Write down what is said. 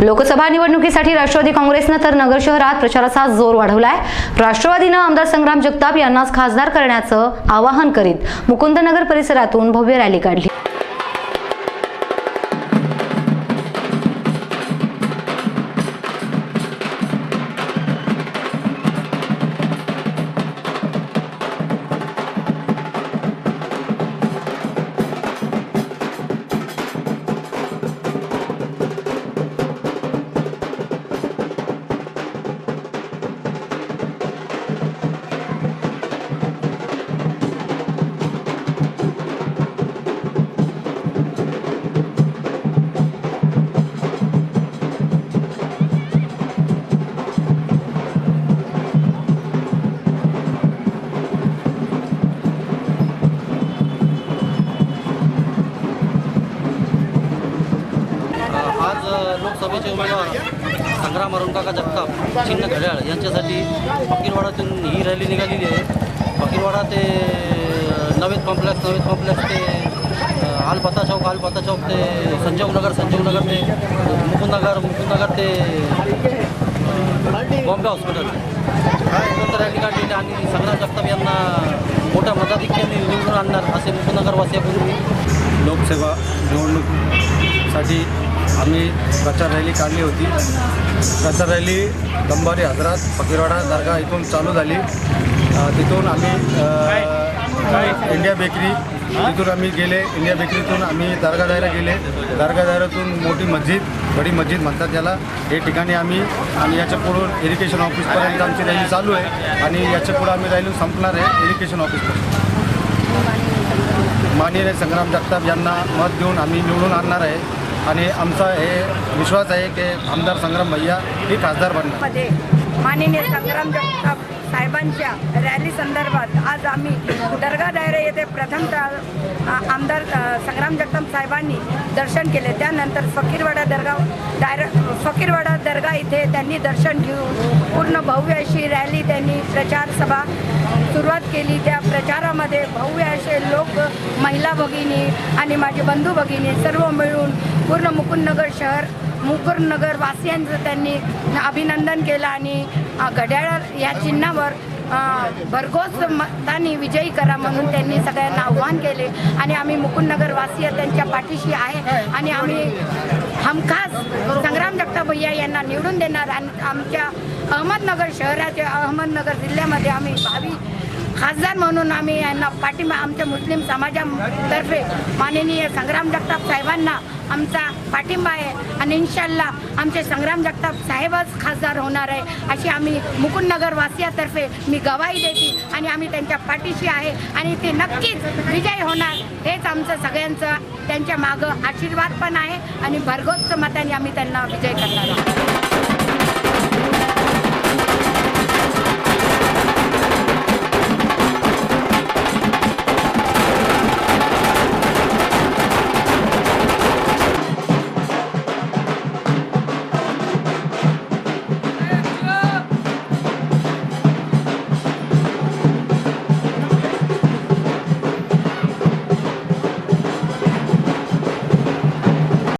लोकसभा निवडणुकीसाठी राष्ट्रवादी काँग्रेसनं तर नगर शहरात प्रचाराचा जोर वाढवलाय. राष्ट्रवादीनं आमदार संग्राम जगताप यांनाच खासदार करण्याचं आवाहन करीत मुकुंदनगर परिसरातून भव्य रॅली काढली. लोकसभेचे उमेदवार संग्राम अरुणकाका जगताप चिन्ह घड्याळ यांच्यासाठी फकीरवाडातून ही रॅली निघालेली आहे. फकीरवाडा ते नवेद कॉम्प्लेक्स नवेद कॉम्प्लेक्स ते आलपता चौक आलपता चौक ते संजीवनगर संजीवनगर ते मुकुंदनगर मुकुंदनगर ते बॉम्बे हॉस्पिटल. पर्यंत रॅली काढलेली आणि संग्राम जगताप यांना मोठ्या मताधिक्याने निवडून आणणार असे मुकुंदनगरवासियापूर्वी लोकसेवा निवडणूकसाठी आम्ही प्रचार रॅली काढली होती. प्रचार रॅली दंबारी हजरात फकीरवाडा दर्गा इथून चालू झाली. तिथून आम्ही इंडिया बेकरी तिथून आम्ही गेले. इंडिया बेकरीतून आम्ही दर्गा दायरा गेले. दर्गा दायरातून मोठी मस्जिद बडी मस्जिद म्हणतात त्याला. हे ठिकाणी आम्ही आणि याच्या पुढून इरिगेशन ऑफिसपर्यंत आमची रॅली चालू आहे आणि याच्या पुढं आम्ही रॅली संपणार आहे इरिगेशन ऑफिसपर्यंत माननीय संग्राम जगताप यांना मत देऊन आम्ही निवडून आणणार आहे. आणि आमचा हे विश्वास आहे की आमदार संग्राम भैया हे खासदार बनणार. माननीय संग्राम जगताप साहेबांच्या रॅली संदर्भात आज आम्ही दर्गा दायरे येथे प्रथमतः आमदार संग्राम जगताप साहेबांनी दर्शन केले. त्यानंतर फकीरवाडा दर्गा डायर फकीरवाडा दर्गा इथे त्यांनी दर्शन घेऊन पूर्ण भव्य अशी रॅली त्यांनी प्रचार सभा सुरुवात केली. त्या प्रचारामध्ये भव्य असे लोक महिला भगिनी आणि माझे बंधू भगिनी सर्व मिळून पूर्ण मुकुंदनगर शहर मुकुंदनगर वासियांचं त्यांनी अभिनंदन केलं आणि घड्याळ या चिन्हावर भरघोस मताने विजयी करा म्हणून त्यांनी सगळ्यांना आव्हान केले. आणि आम्ही मुकुंदनगर वासीय त्यांच्या पाठीशी आहे आणि आम्ही हमखास संग्राम जगता भैया यांना निवडून देणार आणि आमच्या अहमदनगर शहराच्या अहमदनगर जिल्ह्यामध्ये आम्ही भावी खासदार म्हणून आम्ही यांना पाठिंबा आमच्या मुस्लिम समाजातर्फे माननीय संग्राम जगताप साहेबांना आमचा पाठिंबा आहे. आणि इन्शाल्ला आमचे संग्राम जगताप साहेबच खासदार होणार आहे. अशी आम्ही मुकुंदनगर वासियातर्फे मी गवाही देते आणि आम्ही त्यांच्या पाठीशी आहे. आणि ते नक्कीच विजय होणार. हेच आमचं सगळ्यांचं त्यांच्या मागं आशीर्वाद पण आहे. आणि भरघोस मताने आम्ही त्यांना विजय करणार आहोत.